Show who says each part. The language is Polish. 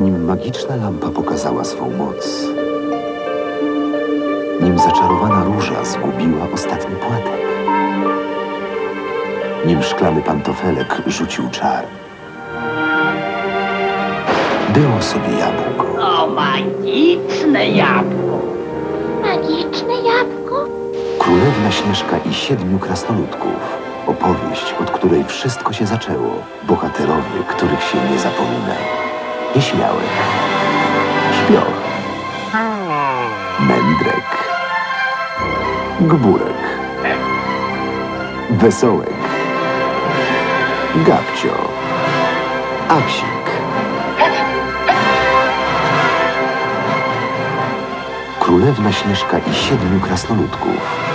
Speaker 1: nim magiczna lampa pokazała swą moc. Nim zaczarowana róża zgubiła ostatni płatek. Nim szklany pantofelek rzucił czar. Było sobie jabłko.
Speaker 2: O, magiczne jabłko.
Speaker 3: Magiczne jabłko?
Speaker 1: Królewna Śnieżka i siedmiu krasnoludków. Opowieść, od której wszystko się zaczęło. Bohaterowie, których się nie zapomina. Nieśmiałek. Śpioch. Mędrek. Gburek. Wesołek. Gabcio. Apsik. Królewna Śnieżka i siedmiu krasnoludków.